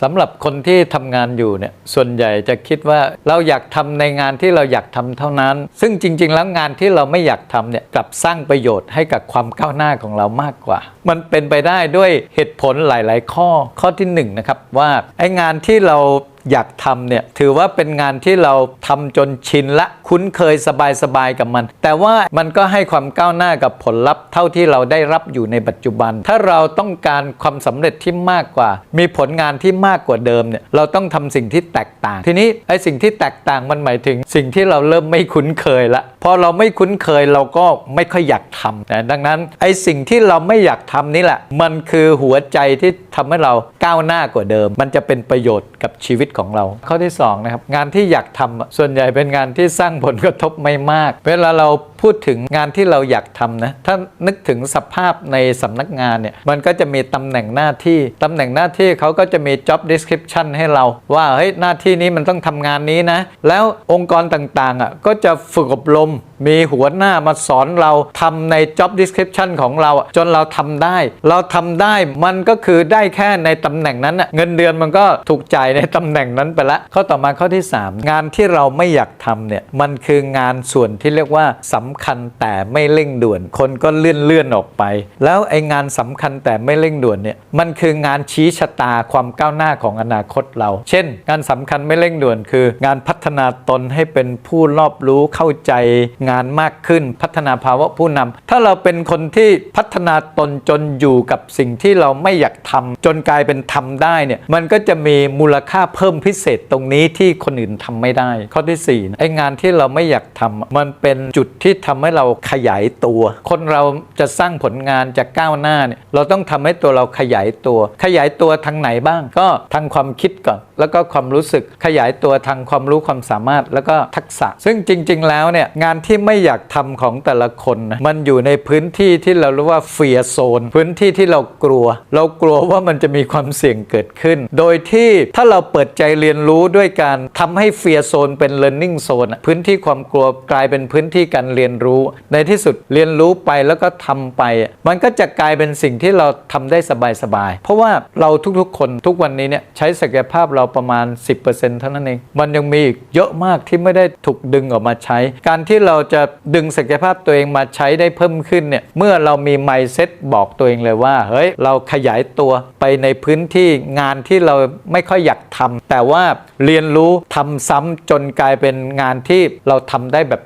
สำหรับคนที่ทำงานอยู่เนี่ยส่วนใหญ่จะคิดว่าเราอยากทำในงานที่เราอยากทำเท่านั้น ซึ่งจริง ๆ แล้วงานที่เราไม่อยากทำเนี่ยกลับสร้างประโยชน์ให้กับความก้าวหน้าของเรามากกว่า มันเป็นไปได้ด้วยเหตุผลหลาย ๆ ข้อข้อที่หนึ่งนะครับว่าไอ้งานที่เรา อยากทำเนี่ยถือว่าเป็นงานที่เราทำจนชินและคุ้นเคยสบายๆกับมัน แต่ว่ามันก็ให้ความก้าวหน้ากับผลลัพธ์เท่าที่เราได้รับอยู่ในปัจจุบัน ถ้าเราต้องการความสำเร็จที่มากกว่า มีผลงานที่มากกว่าเดิมเนี่ยเราต้องทำสิ่งที่แตกต่าง ทีนี้ไอ้สิ่งที่แตกต่างมันหมายถึงสิ่งที่เราเริ่มไม่คุ้นเคยละ อเราไม่คุ้นเคยเราก็ไม่ค่อยอยากทำนะดังนั้นไอสิ่งที่เราไม่อยากทำนี่แหละ มันคือหัวใจที่ทำให้เราก้าวหน้ากว่าเดิม มันจะเป็นประโยชน์กับชีวิตของเรา ข้อที่สองนะครับงานที่อยากทำส่วนใหญ่เป็นงานที่สร้างผลกระทบไม่มาก เวลาเราพูดถึงงานที่เราอยากทำนะถ้านึกถึงสภาพในสำนักงานเนี่ยมันก็จะมีตำแหน่งหน้าที่ตำแหน่งหน้าที่เขาก็จะมี job description ให้เรา ว่าเฮ้ยหน้าที่นี้มันต้องทำงานนี้นะแล้วองค์กรต่างๆอะก็จะฝึกอบรม Então, มีหัวหน้ามาสอนเราทำใน job description ของเรา จนเราทำได้ เราทำได้มันก็คือได้แค่ในตำแหน่งนั้นเงินเดือนมันก็ถูกจ่ายในตำแหน่งนั้นไปละข้อต่อมาข้อที่ 3 งานที่เราไม่อยากทำเนี่ยมันคืองานส่วนที่เรียกว่าสำคัญแต่ไม่เร่งด่วน คนก็เลื่อนเลื่อนออกไป แล้วไอ้งานสำคัญแต่ไม่เร่งด่วนเนี่ยมันคืองานชี้ชะตาความก้าวหน้าของอนาคตเรา เช่น งานสำคัญไม่เร่งด่วน คืองานพัฒนาตนให้เป็นผู้รอบรู้เข้าใจงานมากขึ้น พัฒนาภาวะผู้นำถ้าเราเป็นคนที่พัฒนาตนจนอยู่กับสิ่งที่เราไม่อยากทำจนกลายเป็นทำได้เนี่ยมันก็จะมีมูลค่าเพิ่มพิเศษตรงนี้ที่คนอื่นทำไม่ได้ ข้อที่สี่ไอ้งานที่เราไม่อยากทำมันเป็นจุดที่ทำให้เราขยายตัว คนเราจะสร้างผลงานจะก้าวหน้าเนี่ยเราต้องทำให้ตัวเราขยายตัว ขยายตัวทางไหนบ้าง ก็ทางความคิดก่อนแล้วก็ความรู้สึกขยายตัวทางความรู้ความสามารถแล้วก็ทักษะ ซึ่งจริง ๆ แล้วเนี่ยงานที่ไม่อยากทำของแต่ละคนนะมันอยู่ในพื้นที่ที่เราเรียกว่าเฟียโซนพื้นที่ที่เรากลัว เรากลัวว่ามันจะมีความเสี่ยงเกิดขึ้น โดยที่ถ้าเราเปิดใจเรียนรู้ด้วยการทำให้เฟียโซนเป็น learning zone อะพื้นที่ความกลัวกลายเป็นพื้นที่การเรียนรู้ ในที่สุดเรียนรู้ไปแล้วก็ทำไป มันก็จะกลายเป็นสิ่งที่เราทำได้สบายๆเพราะว่าเราทุกๆ คนทุกวันนี้เนี่ยใช้ศักยภาพเราประมาณ 10%เท่านั้นเองมันยังมีอีกเยอะมากที่ไม่ได้ถูกดึงออกมาใช้ การที่เราจะดึงศักยภาพตัวเองมาใช้ได้เพิ่มขึ้นเนี่ยเมื่อเรามี mindset บอกตัวเองเลยว่า เฮ้ย เราขยายตัวไปในพื้นที่งานที่เราไม่ค่อยอยากทำแต่ว่าเรียนรู้ทำซ้ำจนกลายเป็นงานที่เราทำได้แบบ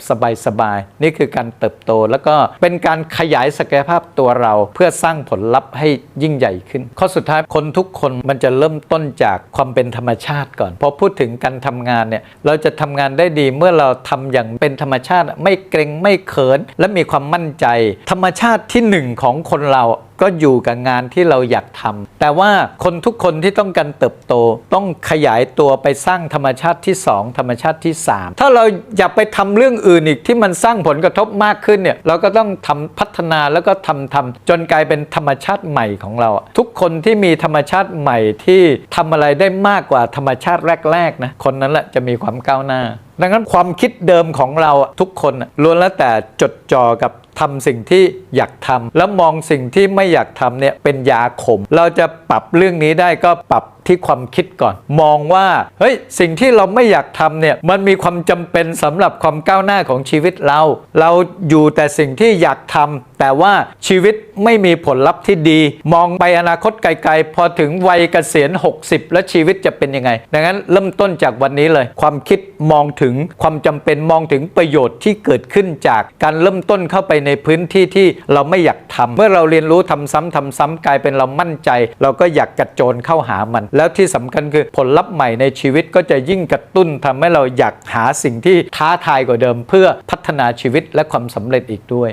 สบายๆนี่คือการเติบโตแล้วก็เป็นการขยายศักยภาพตัวเราเพื่อสร้างผลลัพธ์ให้ยิ่งใหญ่ขึ้น ข้อสุดท้ายคนทุกคนมันจะเริ่มต้นจากความเป็นธรรมชาติก่อนพอพูดถึงการทำงานเนี่ยเราจะทำงานได้ดีเมื่อเราทำอย่างเป็นธรรมชาติไม่ไม่เกรงไม่เขิน และมีความมั่นใจ ธรรมชาติที่หนึ่งของคนเรา ก็อยู่กับงานที่เราอยากทำแต่ว่าคนทุกคนที่ต้องการเติบโต ต้องขยายตัวไปสร้างธรรมชาติที่ 2 ธรรมชาติที่ 3 ถ้าเราอยากไปทำเรื่องอื่นอีกที่มันสร้างผลกระทบมากขึ้นเนี่ยเราก็ต้องทำพัฒนาแล้วก็ทำทำจนกลายเป็นธรรมชาติใหม่ของเรา ทุกคนที่มีธรรมชาติใหม่ที่ทำอะไรได้มากกว่าธรรมชาติแรกๆนะคนนั้นแหละจะมีความก้าวหน้า ดังนั้นความคิดเดิมของเราทุกคนล้วนแล้วแต่จดจ่อกับ ทำสิ่งที่อยากทำแล้วมองสิ่งที่ไม่อยากทำเนี่ยเป็นยาขม เราจะปรับเรื่องนี้ได้ก็ปรับที่ความคิดก่อน มองว่าเฮ้ยสิ่งที่เราไม่อยากทำเนี่ยมันมีความจำเป็นสำหรับความก้าวหน้าของชีวิตเรา เราอยู่แต่สิ่งที่อยากทำแต่ว่าชีวิตไม่มีผลลัพธ์ที่ดี มองไปอนาคตไกลๆ พอถึงวัยเกษียณ 60 แล้วชีวิตจะเป็นยังไง ดังนั้นเริ่มต้นจากวันนี้เลย ความคิดมองถึงความจำเป็นมองถึงประโยชน์ที่เกิดขึ้นจากการเริ่มต้นเข้าไปในพื้นที่ที่เราไม่อยากทำเมื่อเราเรียนรู้ทำซ้ำทำซ้ำกลายเป็นเรามั่นใจ เราก็อยากกระโจนเข้าหามันแล้วที่สำคัญคือผลลัพธ์ใหม่ในชีวิตก็จะยิ่งกระตุ้นทำให้เราอยากหาสิ่งที่ท้าทายกว่าเดิม เพื่อพัฒนาชีวิตและความสำเร็จอีกด้วย